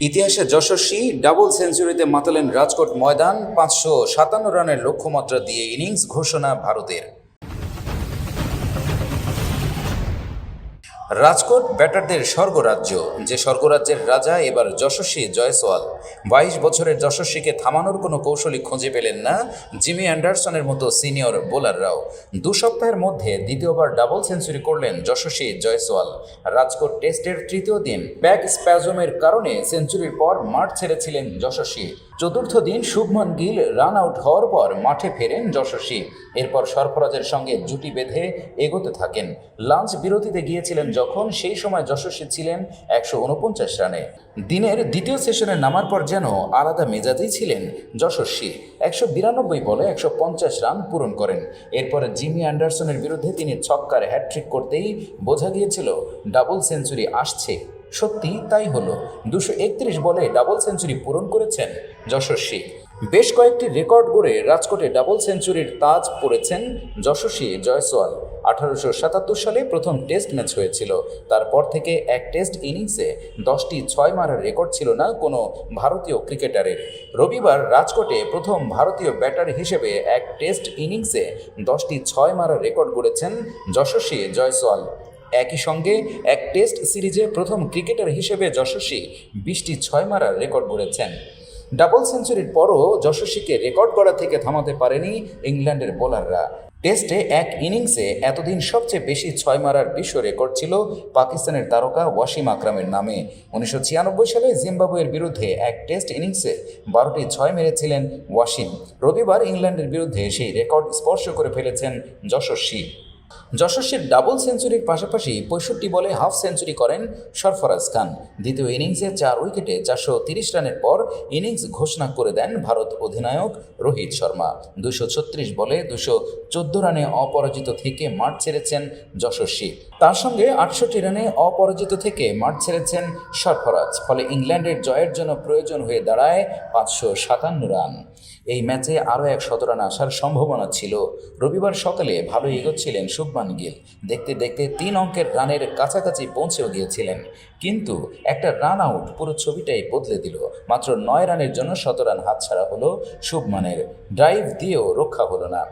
ইতিহাসে যশস্বী ডাবল সেঞ্চুরিতে মাতালেন রাজকোট ময়দান পাঁচশো সাতান্ন রানের লক্ষ্যমাত্রা দিয়ে ইনিংস ঘোষণা ভারতের। রাজকোট ব্যাটারদের স্বর্গরাজ্য, যে স্বর্গরাজ্যের রাজা এবার যশস্বী জয়সওয়াল। বাইশ বছরের যশস্বীকে থামানোর কোনো কৌশলী খুঁজে পেলেন না জিমি অ্যান্ডারসনের মতো সিনিয়র বোলাররাও। দু সপ্তাহের মধ্যে দ্বিতীয়বার ডাবল সেঞ্চুরি করলেন যশস্বী জয়সওয়াল। রাজকোট টেস্টের তৃতীয় দিন ব্যাক স্প্যাজমের কারণে সেঞ্চুরির পর মাঠ ছেড়েছিলেন যশস্বী। চতুর্থ দিন শুভমান গিল রান আউট হওয়ার পর মাঠে ফেরেন যশস্বী। এরপর সরফরাজের সঙ্গে জুটি বেঁধে এগোতে থাকেন। লাঞ্চ বিরতিতে গিয়েছিলেন যখন সেই সময় যশস্বী ছিলেন একশো উনপঞ্চাশ রানে। দিনের দ্বিতীয় সেশনে নামার পর যেন আলাদা মেজাজেই ছিলেন যশস্বী। একশো বিরানব্বই বলে একশো পঞ্চাশ রান পূরণ করেন। এরপর জিমি অ্যান্ডারসনের বিরুদ্ধে তিনি ছক্কার হ্যাট্রিক করতেই বোঝা গিয়েছিল ডাবল সেঞ্চুরি আসছে। সত্যি তাই হলো। দুশো একত্রিশ বলে ডাবল সেঞ্চুরি পূরণ করেছেন যশস্বী। বেশ কয়েকটি রেকর্ড গড়ে রাজকোটে ডাবল সেঞ্চুরির তাজ পড়েছেন যশস্বী জয়সওয়াল। আঠারোশো সাতাত্তর সালে প্রথম টেস্ট ম্যাচ হয়েছিল। তারপর থেকে এক টেস্ট ইনিংসে দশটি ছয় মারার রেকর্ড ছিল না কোনো ভারতীয় ক্রিকেটারের। রবিবার রাজকোটে প্রথম ভারতীয় ব্যাটার হিসেবে এক টেস্ট ইনিংসে দশটি ছয় মারার রেকর্ড গড়েছেন যশস্বী জয়সওয়াল। একই সঙ্গে এক টেস্ট সিরিজে প্রথম ক্রিকেটার হিসেবে যশস্বী বিশটি ছয় মারার রেকর্ড গড়েছেন। ডাবল সেঞ্চুরির পরও যশস্বীকে রেকর্ড করা থেকে থামাতে পারেনি ইংল্যান্ডের বোলাররা। টেস্টে এক ইনিংসে এতদিন সবচেয়ে বেশি ছয় মারার বিশ্ব রেকর্ড ছিল পাকিস্তানের তারকা ওয়াসিম আকরামের নামে। উনিশশো ছিয়ানব্বই সালে জিম্বাবুয়ের বিরুদ্ধে এক টেস্ট ইনিংসে বারোটি ছয় মেরেছিলেন ওয়াসিম। রবিবার ইংল্যান্ডের বিরুদ্ধে সেই রেকর্ড স্পর্শ করে ফেলেছেন যশস্বী। যশস্বীর ডাবল সেঞ্চুরির পাশাপাশি পঁয়ষট্টি বলে হাফ সেঞ্চুরি করেন সরফরাজ খান। দ্বিতীয় ইনিংসে চার উইকেটে চারশো তিরিশ রানের পর ইনিংস ঘোষণা করে দেন ভারত অধিনায়ক রোহিত শর্মা। দুশো ছত্রিশ বলে দুশো চোদ্দ রানে অপরাজিত থেকে মাঠ ছেড়েছেন যশস্বী তার সঙ্গে আটষট্টি রানে অপরাজিত থেকে মাঠ ছেড়েছেন সরফরাজ। ফলে ইংল্যান্ডের জয়ের জন্য প্রয়োজন হয়ে দাঁড়ায় পাঁচশো সাতান্ন রান। এই ম্যাচে আরও এক শতরান আসার সম্ভাবনা ছিল। রবিবার সকালে ভালো এগোচ্ছিলেন শুভমান গিল। দেখতে দেখতে তিন অঙ্কের রানের কাছাকাছি পৌঁছেও গিয়েছিলেন। কিন্তু একটা রান আউট পুরো ছবিটাই বদলে দিল। মাত্র নয় রানের জন্য শতরান হাতছাড়া হলো শুভমানের। ড্রাইভ দিয়েও রক্ষা হলো না।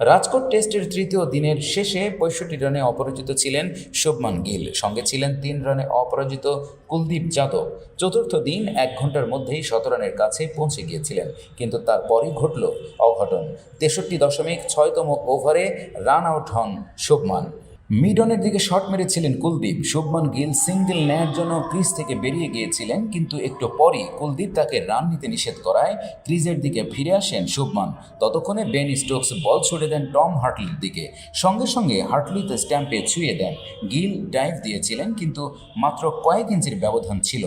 রাজকোট টেস্টের তৃতীয় দিনের শেষে পঁয়ষট্টি রানে অপরাজিত ছিলেন শুভমান গিল। সঙ্গে ছিলেন তিন রানে অপরাজিত কুলদীপ যাদব। চতুর্থ দিন এক ঘণ্টার মধ্যেই শত রানের কাছে পৌঁছে গিয়েছিলেন। কিন্তু তারপরই ঘটল অঘটন। তেষট্টি দশমিক ছয়তম ওভারে রান আউট হন শুভমান। মিডনের দিকে শট মেরেছিলেন কুলদীপ। শুভমান গিল সিঙ্গেল নেয়ার জন্য ক্রিজ থেকে বেরিয়ে গিয়েছিলেন, কিন্তু একটু পরই কুলদীপ তাকে রান নিতে নিষেধ করায় ক্রিজের দিকে ফিরে আসেন শুভমান। ততক্ষণে বেন স্টোকস বল ছুড়ে দেন টম হার্টলির দিকে। সঙ্গে সঙ্গে হার্টলিতে স্ট্যাম্পে ছুঁয়ে দেন। গিল ডাইভ দিয়েছিলেন, কিন্তু মাত্র কয়েক ইঞ্চির ব্যবধান ছিল।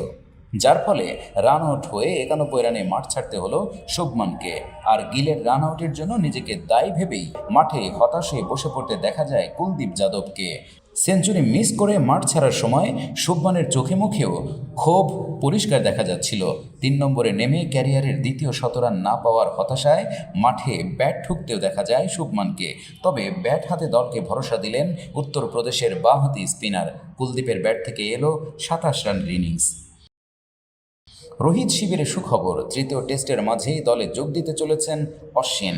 যার ফলে রান আউট হয়ে একানব্বই রানে মাঠ ছাড়তে হলো শুভমানকে। আর গিলের রান আউটের জন্য নিজেকে দায়ী ভেবেই মাঠে হতাশ হয়ে বসে পড়তে দেখা যায় কুলদীপ যাদবকে। সেঞ্চুরি মিস করে মাঠ ছাড়ার সময় শুভমানের চোখে মুখেও ক্ষোভ পরিষ্কার দেখা যাচ্ছিল। তিন নম্বরে নেমে ক্যারিয়ারের দ্বিতীয় শতরান না পাওয়ার হতাশায় মাঠে ব্যাট ঠুকতেও দেখা যায় শুভমানকে। তবে ব্যাট হাতে দলকে ভরসা দিলেন উত্তরপ্রদেশের বাঁহাতি স্পিনার। কুলদীপের ব্যাট থেকে এলো সাতাশ রানের ইনিংস। রোহিত শিবিরের সুখবর, তৃতীয় টেস্টের মাঝেই দলে যোগ দিতে চলেছেন অশ্বিন।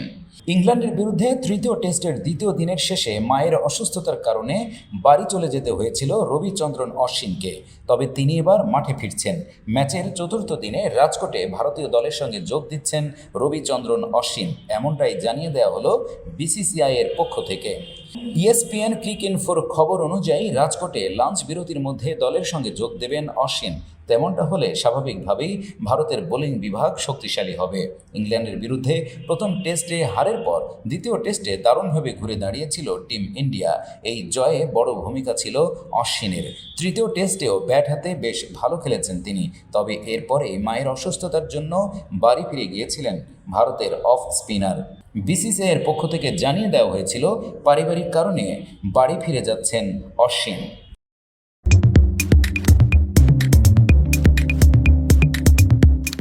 ইংল্যান্ডের বিরুদ্ধে তৃতীয় টেস্টের দ্বিতীয় দিনের শেষে মায়ের অসুস্থতার কারণে বাড়ি চলে যেতে হয়েছিল রবিচন্দ্রন অশ্বিনকে। তবে তিনি এবার মাঠে ফিরছেন। ম্যাচের চতুর্থ দিনে রাজকোটে ভারতীয় দলের সঙ্গে যোগ দিচ্ছেন রবিচন্দ্রন অশ্বিন। এমনটাই জানিয়ে দেওয়া হলো বিসিসিআই এর পক্ষ থেকে। ইএসপিএন ক্রিক ইনফোর খবর অনুযায়ী রাজকোটে লাঞ্চ বিরতির মধ্যে দলের সঙ্গে যোগ দেবেন অশ্বিন। তেমনটা হলে স্বাভাবিকভাবেই ভারতের বোলিং বিভাগ শক্তিশালী হবে। ইংল্যান্ডের বিরুদ্ধে প্রথম টেস্টে হারের পর দ্বিতীয় টেস্টে দারুণভাবে ঘুরে দাঁড়িয়েছিল টিম ইন্ডিয়া। এই জয়ে বড় ভূমিকা ছিল অশ্বিনের। তৃতীয় টেস্টেও ব্যাট হাতে বেশ ভালো খেলেছেন তিনি। তবে এরপরে মায়ের অসুস্থতার জন্য বাড়ি ফিরে গিয়েছিলেন ভারতের অফ স্পিনার। বিসিসিআইয়ের পক্ষ থেকে জানিয়ে দেওয়া হয়েছিল, পারিবারিক কারণে বাড়ি ফিরে যাচ্ছেন অশ্বিন।